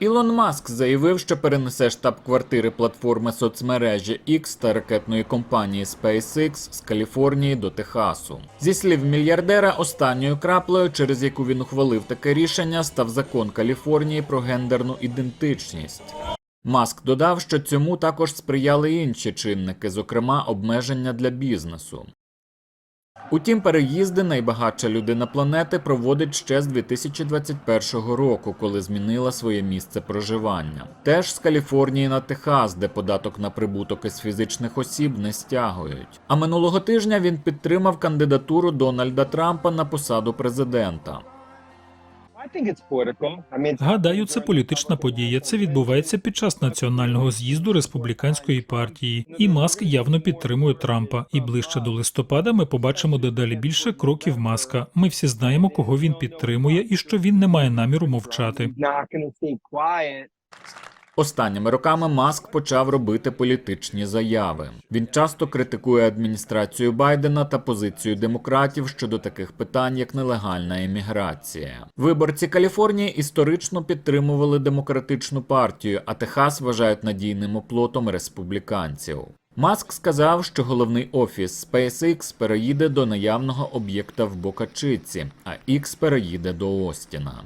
Ілон Маск заявив, що перенесе штаб-квартири платформи соцмережі X та ракетної компанії SpaceX з Каліфорнії до Техасу. Зі слів мільярдера, останньою краплею, через яку він ухвалив таке рішення, став закон Каліфорнії про гендерну ідентичність. Маск додав, що цьому також сприяли інші чинники, зокрема обмеження для бізнесу. Утім, переїзди найбагатша людина планети проводить ще з 2021 року, коли змінила своє місце проживання. Теж з Каліфорнії на Техас, де податок на прибуток із фізичних осіб не стягують. А минулого тижня він підтримав кандидатуру Дональда Трампа на посаду президента. Гадаю, це політична подія. Це відбувається під час національного з'їзду республіканської партії. І Маск явно підтримує Трампа. І ближче до листопада ми побачимо дедалі більше кроків Маска. Ми всі знаємо, кого він підтримує, і що він не має наміру мовчати. Останніми роками Маск почав робити політичні заяви. Він часто критикує адміністрацію Байдена та позицію демократів щодо таких питань, як нелегальна еміграція. Виборці Каліфорнії історично підтримували демократичну партію, а Техас вважають надійним оплотом республіканців. Маск сказав, що головний офіс SpaceX переїде до наявного об'єкта в Бокачиці, а X переїде до Остіна.